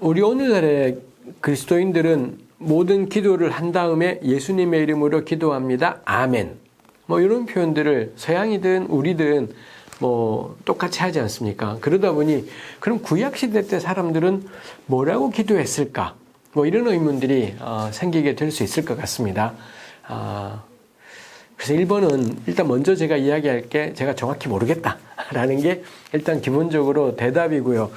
우리 오늘날의 그리스도인들은 모든 기도를 한 다음에 예수님의 이름으로 기도합니다. 아멘. 뭐 이런 표현들을 서양이든 우리든 뭐 똑같이 하지 않습니까? 그러다 보니 그럼 구약 시대 때 사람들은 뭐라고 기도했을까? 뭐 이런 의문들이 어, 생기게 될 수 있을 것 같습니다. 아, 그래서 1번은 일단 먼저 제가 이야기할 게 제가 정확히 모르겠다라는 게 일단 기본적으로 대답이고요.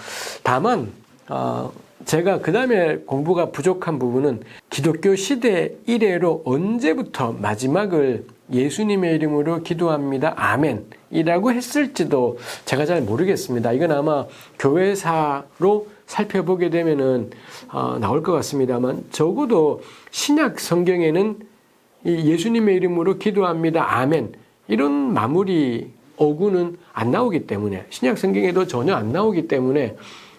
다만 어, 제가 그 다음에 공부가 부족한 부분은 기독교 시대 이래로 언제부터 마지막을 예수님의 이름으로 기도합니다. 아멘. 이라고 했을지도 제가 잘 모르겠습니다. 이건 아마 교회사로 살펴보게 되면은 어, 나올 것 같습니다만 적어도 신약 성경에는 이 예수님의 이름으로 기도합니다. 아멘. 이런 마무리 어구는 안 나오기 때문에 신약 성경에도 전혀 안 나오기 때문에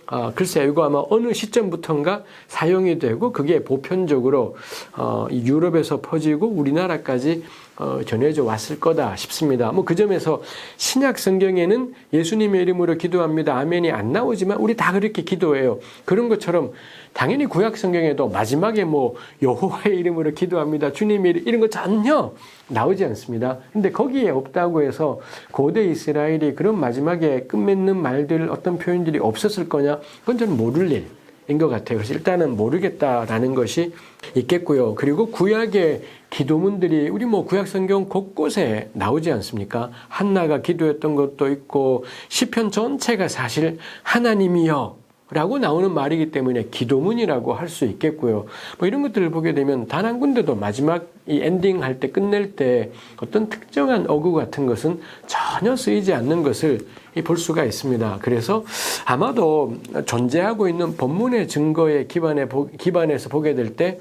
아, 글쎄요, 이거 아마 어느 시점부터인가 사용이 되고 그게 보편적으로 어, 이 유럽에서 퍼지고 우리나라까지 어, 전해져 왔을 거다 싶습니다. 뭐 그 점에서 신약 성경에는 예수님의 이름으로 기도합니다. 아멘이 안 나오지만 우리 다 그렇게 기도해요. 그런 것처럼 당연히 구약 성경에도 마지막에 뭐 여호와의 이름으로 기도합니다. 주님의 이름 이런 거 전혀 나오지 않습니다. 근데 거기에 없다고 해서 고대 이스라엘이 그런 마지막에 끝맺는 말들 어떤 표현들이 없었을 거냐? 그건 저는 모를 일. 인것 같아요. 그래서 일단은 모르겠다라는 것이 있겠고요. 그리고 구약의 기도문들이 우리 뭐 구약 성경 곳곳에 나오지 않습니까? 한나가 기도했던 것도 있고 시편 전체가 사실 하나님이여 라고 나오는 말이기 때문에 기도문이라고 할 수 있겠고요. 뭐 이런 것들을 보게 되면 단 한 군데도 마지막 이 엔딩 할 때 끝낼 때 어떤 특정한 어구 같은 것은 전혀 쓰이지 않는 것을 볼 수가 있습니다. 그래서 아마도 존재하고 있는 본문의 증거에 기반해 기반해서 보게 될 때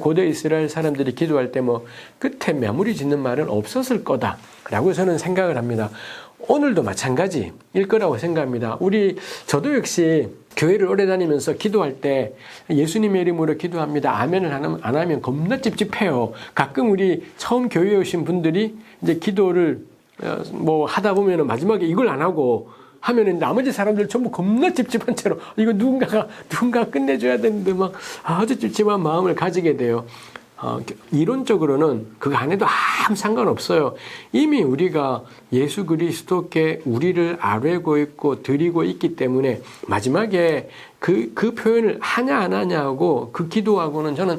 고대 이스라엘 사람들이 기도할 때 뭐 끝에 마무리 짓는 말은 없었을 거다라고 저는 생각을 합니다. 오늘도 마찬가지일 거라고 생각합니다. 우리 저도 역시 교회를 오래 다니면서 기도할 때 예수님의 이름으로 기도합니다. 아멘을 안 하면 겁나 찝찝해요. 가끔 우리 처음 교회에 오신 분들이 이제 기도를 어, 뭐 하다 보면은 마지막에 이걸 안 하고 하면은 나머지 사람들 전부 겁나 찝찝한 채로 이거 누군가가 누군가 끝내줘야 되는데 막 아주 찝찝한 마음을 가지게 돼요. 어, 이론적으로는 그거 안 해도 아무 상관없어요. 이미 우리가 예수 그리스도께 우리를 아뢰고 있고 드리고 있기 때문에 마지막에 그, 그 표현을 하냐 안 하냐하고 그 기도하고는 저는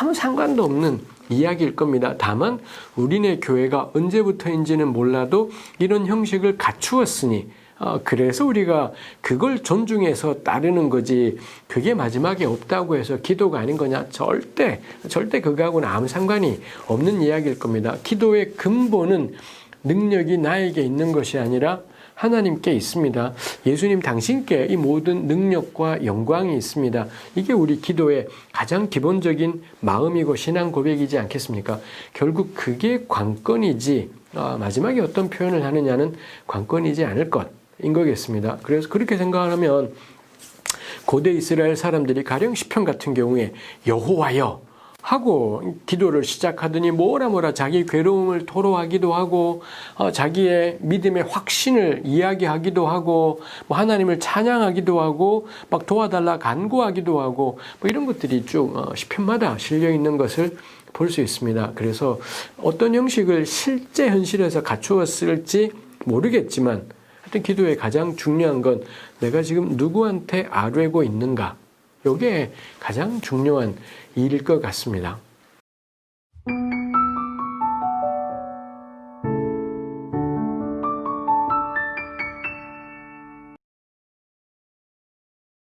아무 상관도 없는 이야기일 겁니다. 다만 우리네 교회가 언제부터인지는 몰라도 이런 형식을 갖추었으니 어, 그래서 우리가 그걸 존중해서 따르는 거지 그게 마지막에 없다고 해서 기도가 아닌 거냐 절대 절대 그거하고는 아무 상관이 없는 이야기일 겁니다. 기도의 근본은 능력이 나에게 있는 것이 아니라 하나님께 있습니다. 예수님 당신께 이 모든 능력과 영광이 있습니다. 이게 우리 기도의 가장 기본적인 마음이고 신앙 고백이지 않겠습니까? 결국 그게 관건이지 아, 마지막에 어떤 표현을 하느냐는 관건이지 않을 것. 인 거겠습니다. 그래서 그렇게 생각하면 고대 이스라엘 사람들이 가령 시편 같은 경우에 여호와여 하고 기도를 시작하더니 뭐라 뭐라 자기 괴로움을 토로하기도 하고 어, 자기의 믿음의 확신을 이야기하기도 하고 뭐 하나님을 찬양하기도 하고 막 도와달라 간구하기도 하고 뭐 이런 것들이 쭉 어, 시편마다 실려 있는 것을 볼 수 있습니다. 그래서 어떤 형식을 실제 현실에서 갖추었을지 모르겠지만 하여튼 기도의 가장 중요한 건 내가 지금 누구한테 아뢰고 있는가. 이게 가장 중요한 일일 것 같습니다.